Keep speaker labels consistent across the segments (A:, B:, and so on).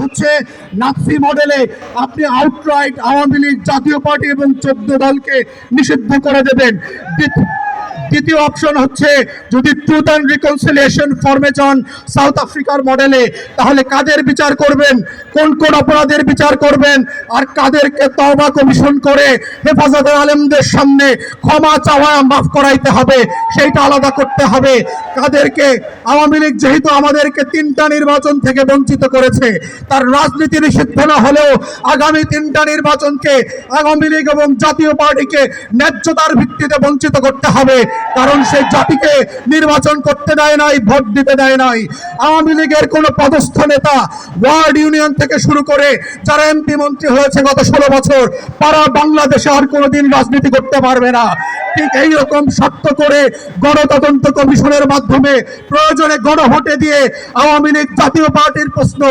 A: হচ্ছে নাৎসি মডেলে আপনি আউটরাইট আওয়ামী লীগ জাতীয় পার্টি এবং চোদ্দ দলকে নিষিদ্ধ করে দেবেন। দ্বিতীয় অপশন হচ্ছে যদি ট্রুথ অ্যান্ড রিকনসিলিয়েশন ফর্মে যান সাউথ আফ্রিকার মডেলে তাহলে কাদের বিচার করবেন? কোন কোন অপরাধের বিচার করবেন? আর কাদেরকে তওবা কমিশন করে হেফাজতের আলেমদের সামনে ক্ষমা চাওয়া মাফ করাইতে হবে, সেইটা আলাদা করতে হবে। কাদেরকে, আওয়ামী লীগ যেহেতু আমাদেরকে তিনটা নির্বাচন থেকে বঞ্চিত করেছে, তার রাজনীতি নিষিদ্ধ না হলেও আগামী তিনটা নির্বাচনকে আওয়ামী লীগ এবং জাতীয় পার্টিকে ন্যায্যতার ভিত্তিতে বঞ্চিত করতে হবে। কারণ সেই জাতিকে নির্বাচন করতে দেয় নাই, ভোট দিতে দেয় নাই। আওয়ামী লীগের কোন পদস্থ নেতা ওয়ার্ড ইউনিয়ন থেকে শুরু করে যারা এমপি মন্ত্রী হয়েছে গত ষোলো বছর, তারা বাংলাদেশে আর কোনোদিন রাজনীতি করতে পারবে না। ঠিক এই রকম শর্ত করে গণতদন্ত কমিশনের মাধ্যমে প্রয়োজনে গণভোটে দিয়ে আওয়ামী লীগ জাতীয় পার্টির প্রশ্ন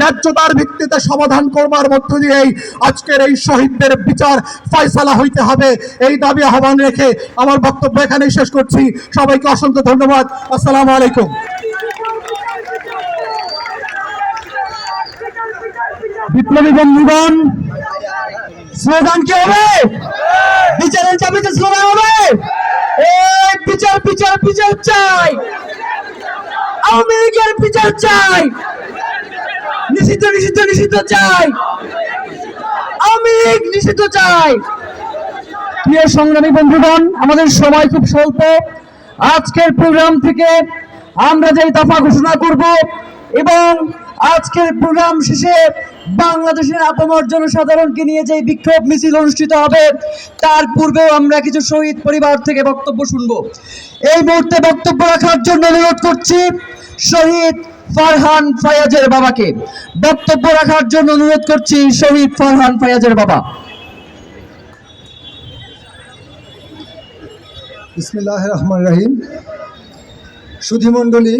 A: ন্যায্যতার ভিত্তিতে সমাধান করবার মধ্য দিয়েই আজকের এই শহীদদের বিচার ফয়সালা হইতে হবে। এই দাবি আহ্বান রেখে আমার বক্তব্য এখানেই শেষ করছি। সবাইকে অসংখ্য ধন্যবাদ। আসসালামু আলাইকুম। বিপ্লবী বন্ধুগণ, স্লোগান কি হবে? বিচারের চাবিতে স্লোগান বিচার বিচার বিচার চাই। আওয়ামী লীগের চাই। নিষিদ্ধ নিষিদ্ধ নিষিদ্ধ চাই। আওয়ামী নিষিদ্ধ চাই। প্রিয় সংগ্রামী বন্ধুগণ, আমাদের সময় খুব স্বল্প। আজকের প্রোগ্রাম থেকে আমরা যে দফা ঘোষণা করব এবং আজকের প্রোগ্রাম শেষে বাংলাদেশের আপামর জনসাধারণকে নিয়ে যে বিক্ষোভ মিছিল অনুষ্ঠিত হবে, তার পূর্বেও আমরা কিছু শহীদ পরিবার থেকে বক্তব্য শুনব। এই মুহূর্তে বক্তব্য রাখার জন্য অনুরোধ করছি শহীদ ফারহান ফায়াজের বাবাকে। বক্তব্য রাখার জন্য অনুরোধ করছি শহীদ ফারহান ফায়াজের বাবা।
B: ইসমিল্লাহ রহমান রহিম। সুধীমণ্ডলী,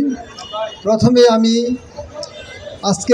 B: প্রথমে আমি আজকে